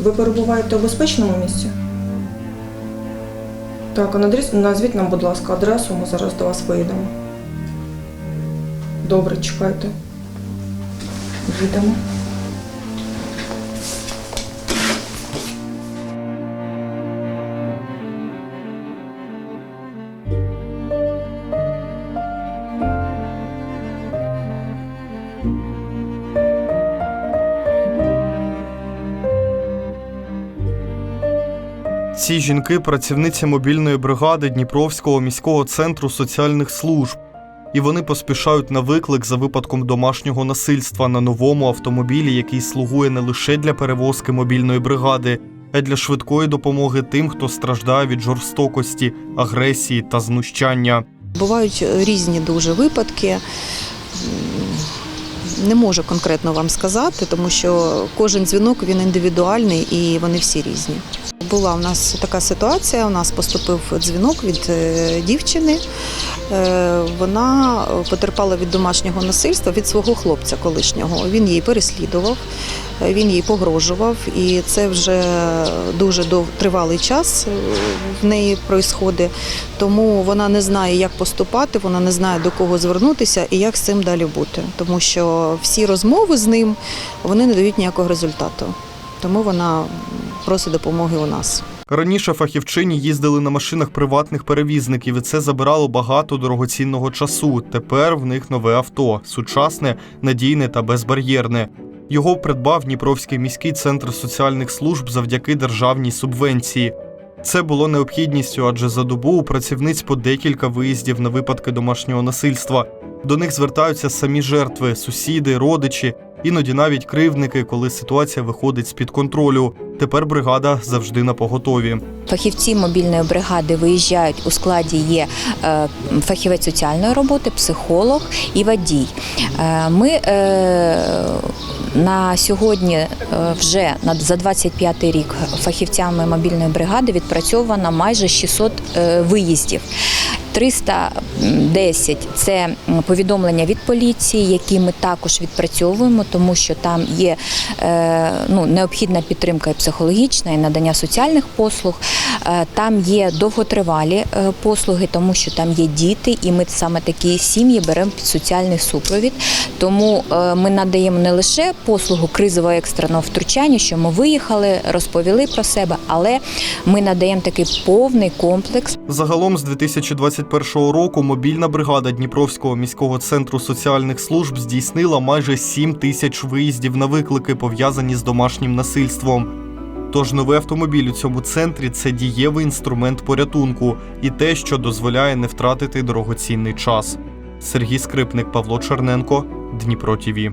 Ви перебуваєте у безпечному місці? Так, а назвіть нам, будь ласка, адресу, ми зараз до вас виїдемо. Добре, чекайте. Їдемо. Ці жінки працівниці мобільної бригади Дніпровського міського центру соціальних служб. І вони поспішають на виклик за випадком домашнього насильства на новому автомобілі, який слугує не лише для перевозки мобільної бригади, а й для швидкої допомоги тим, хто страждає від жорстокості, агресії та знущання. Бувають різні дуже випадки. Не можу конкретно вам сказати, тому що кожен дзвінок він індивідуальний і вони всі різні. Була у нас така ситуація. У нас поступив дзвінок від е, дівчини. Е, Вона потерпала від домашнього насильства від свого хлопця колишнього. Він її переслідував, е, він їй погрожував, і це вже дуже тривалий час в неї проїсходить. Тому вона не знає, як поступати, вона не знає до кого звернутися і як з цим далі бути. Тому що всі розмови з ним вони не дають ніякого результату. Тому вона просить допомоги у нас. Раніше фахівчині їздили на машинах приватних перевізників, і це забирало багато дорогоцінного часу. Тепер в них нове авто сучасне, надійне та безбар'єрне. Його придбав Дніпровський міський центр соціальних служб завдяки державній субвенції. Це було необхідністю, адже за добу у працівниць по декілька виїздів на випадки домашнього насильства. До них звертаються самі жертви, сусіди, родичі, іноді навіть кривдники, коли ситуація виходить з-під контролю. Тепер бригада завжди на поготові. Фахівці мобільної бригади виїжджають у складі є е, фахівець соціальної роботи, психолог і водій. Е, Ми е, на сьогодні вже на- за 25 рік фахівцями мобільної бригади відпрацьовано майже 600 е, виїздів. 310 – це повідомлення від поліції, які ми також відпрацьовуємо, тому що там є е, ну, необхідна підтримка і психологічна, і надання соціальних послуг. Е, Там є довготривалі е, послуги, тому що там є діти, і ми саме такі сім'ї беремо під соціальний супровід. Тому ми надаємо не лише послугу кризового екстреного втручання, що ми виїхали, розповіли про себе, але ми надаємо такий повний комплекс Загалом з 2021 року мобільна бригада Дніпровського міського центру соціальних служб здійснила майже 7 тисяч виїздів на виклики, пов'язані з домашнім насильством. Тож новий автомобіль у цьому центрі це дієвий інструмент порятунку і те, що дозволяє не втратити дорогоцінний час. Сергій Скрипник, Павло Черненко, Дніпро ТІВІ.